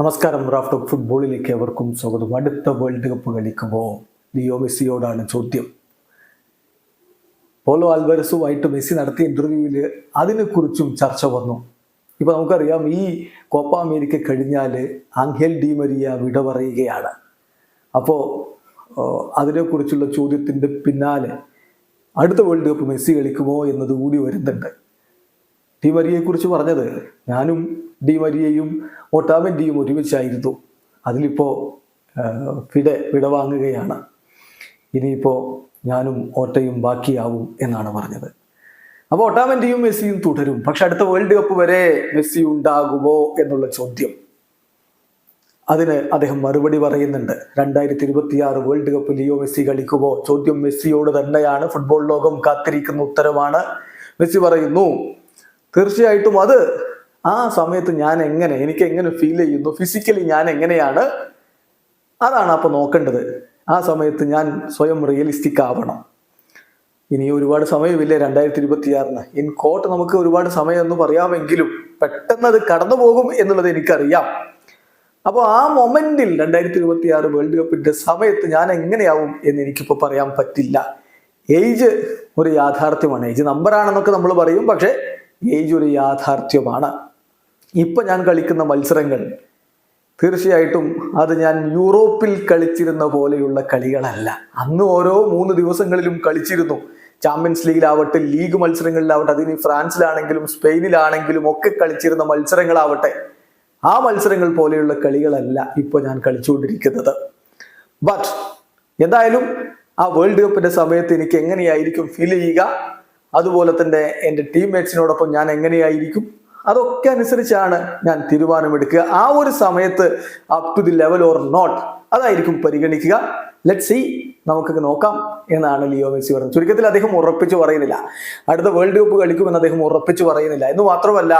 നമസ്കാരം. Raft of ഫുട്ബോളിലേക്ക് എവർക്കും സ്വാഗതം. അടുത്ത വേൾഡ് കപ്പ് കളിക്കുമ്പോൾ ലിയോ മെസ്സിയോടാണ് ചോദ്യം. പോലോ ആൽബരസുമായിട്ട് മെസ്സി നടത്തിയ ഇന്റർവ്യൂവിൽ അതിനെക്കുറിച്ചും ചർച്ച വന്നു. ഇപ്പൊ നമുക്കറിയാം ഈ കോപ്പ അമേരിക്ക കഴിഞ്ഞാൽ ആംഗേൽ ഡി മരിയ വിട പറയുകയാണ്. അപ്പോൾ അതിനെക്കുറിച്ചുള്ള ചോദ്യത്തിന്റെ പിന്നാലെ അടുത്ത വേൾഡ് കപ്പ് മെസ്സി കളിക്കുമോ എന്നത് കൂടി വരുന്നുണ്ട്. ഡി മരിയയെക്കുറിച്ച് പറഞ്ഞത് ഞാനും ഡി മരിയയും ഒട്ടാമന്റെയും ഒരുമിച്ചായിരുന്നു. അതിലിപ്പോൾ ഫിഡ വിടവാങ്ങുകയാണ് ഇനിയിപ്പോൾ ഞാനും ഓട്ടയും ബാക്കിയാവും എന്നാണ് പറഞ്ഞത്. അപ്പോൾ ഒട്ടാമന്റെയും മെസ്സിയും തുടരും. പക്ഷെ അടുത്ത വേൾഡ് കപ്പ് വരെ മെസ്സി ഉണ്ടാകുമോ എന്നുള്ള ചോദ്യം. അതിന് അദ്ദേഹം മറുപടി പറയുന്നുണ്ട്. രണ്ടായിരത്തി ഇരുപത്തിയാറ് വേൾഡ് കപ്പ് ലിയോ മെസ്സി കളിക്കുമോ? ചോദ്യം മെസ്സിയോട് തന്നെയാണ്. ഫുട്ബോൾ ലോകം കാത്തിരിക്കുന്ന ഉത്തരമാണ്. മെസ്സി പറയുന്നു തീർച്ചയായിട്ടും അത് ആ സമയത്ത് ഞാൻ എങ്ങനെ എനിക്ക് എങ്ങനെ ഫീൽ ചെയ്യുന്നു? ഫിസിക്കലി ഞാൻ എങ്ങനെയാണ്? അതാണ് അപ്പോൾ നോക്കേണ്ടത്. ആ സമയത്ത് ഞാൻ സ്വയം റിയലിസ്റ്റിക് ആവണം. ഇനി ഒരുപാട് സമയമില്ലേ രണ്ടായിരത്തി ഇരുപത്തിയാറിന് ഇൻ കോട്ട് നമുക്ക് ഒരുപാട് സമയം എന്ന് പറയാമെങ്കിലും പെട്ടെന്ന് അത് കടന്നു പോകും എന്നുള്ളത് എനിക്കറിയാം. അപ്പോൾ ആ മൊമെന്റിൽ രണ്ടായിരത്തി ഇരുപത്തി ആറ് വേൾഡ് കപ്പിന്റെ സമയത്ത് ഞാൻ എങ്ങനെയാവും എന്ന് എനിക്കിപ്പോൾ പറയാൻ പറ്റില്ല. ഏജ് ഒരു യാഥാർത്ഥ്യമാണ്. ഏജ് നമ്പറാണെന്നൊക്കെ നമ്മൾ പറയും പക്ഷേ ഏജ് ഒരു യാഥാർത്ഥ്യമാണ്. ഇപ്പൊ ഞാൻ കളിക്കുന്ന മത്സരങ്ങൾ തീർച്ചയായിട്ടും അത് ഞാൻ യൂറോപ്പിൽ കളിച്ചിരുന്ന പോലെയുള്ള കളികളല്ല. അന്ന് ഓരോ മൂന്ന് ദിവസങ്ങളിലും കളിച്ചിരുന്നു. ചാമ്പ്യൻസ് ലീഗിലാവട്ടെ ലീഗ് മത്സരങ്ങളിലാവട്ടെ അതിന് ഫ്രാൻസിലാണെങ്കിലും സ്പെയിനിലാണെങ്കിലും ഒക്കെ കളിച്ചിരുന്ന മത്സരങ്ങളാവട്ടെ ആ മത്സരങ്ങൾ പോലെയുള്ള കളികളല്ല ഇപ്പോൾ ഞാൻ കളിച്ചുകൊണ്ടിരിക്കുന്നത്. ബട്ട് എന്തായാലും ആ വേൾഡ് കപ്പിന്റെ സമയത്ത് എനിക്ക് എങ്ങനെയായിരിക്കും ഫീൽ ചെയ്യുക? അതുപോലെ തന്നെ എന്റെ ടീംമേറ്റ്സിനോടൊപ്പം ഞാൻ എങ്ങനെയായിരിക്കും? അതൊക്കെ അനുസരിച്ചാണ് ഞാൻ തീരുമാനമെടുക്കുക. ആ ഒരു സമയത്ത് up to the level or not അതായിരിക്കും പരിഗണിക്കുക. ലെറ്റ് സി നമുക്കൊക്കെ നോക്കാം എന്നാണ് ലിയോ മെസ്സി പറഞ്ഞത്. ചുരുക്കത്തിൽ അദ്ദേഹം ഉറപ്പിച്ചു പറയുന്നില്ല. അടുത്ത വേൾഡ് കപ്പ് കളിക്കുമെന്ന് അദ്ദേഹം ഉറപ്പിച്ചു പറയുന്നില്ല. എന്ന് മാത്രമല്ല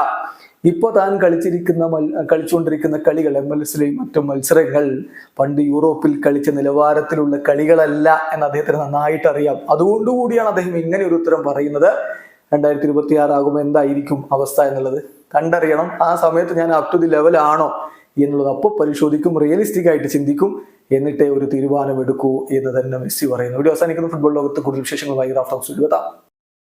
ഇപ്പൊ താൻ കളിച്ചിരിക്കുന്ന മൽ കളിച്ചുകൊണ്ടിരിക്കുന്ന കളികൾ എം എൽ എസിലെയും മറ്റു മത്സരങ്ങൾ പണ്ട് യൂറോപ്പിൽ കളിച്ച നിലവാരത്തിലുള്ള കളികളല്ല എന്ന് അദ്ദേഹത്തിന് നന്നായിട്ട് അറിയാം. അതുകൊണ്ടുകൂടിയാണ് അദ്ദേഹം ഇങ്ങനെ ഒരു ഉത്തരം പറയുന്നത്. രണ്ടായിരത്തി ഇരുപത്തി ആറാകുമ്പോൾ എന്തായിരിക്കും അവസ്ഥ എന്നുള്ളത് കണ്ടറിയണം. ആ സമയത്ത് ഞാൻ അപ് ടു ദി ലെവൽ ആണോ എന്നുള്ളത് അപ്പോൾ പരിശോധിക്കും റിയലിസ്റ്റിക് ആയിട്ട് ചിന്തിക്കും. എന്നിട്ടേ ഒരു തീരുമാനം എടുക്കൂ എന്ന് തന്നെ മെസ്സി പറയുന്നു. വീഡിയോ അവസാനിക്കുന്ന. ഫുട്ബോൾ ലോകത്ത് കൂടുതൽ വിശേഷങ്ങളുമായി റാഫ്റ്റോക്സ് എത്താം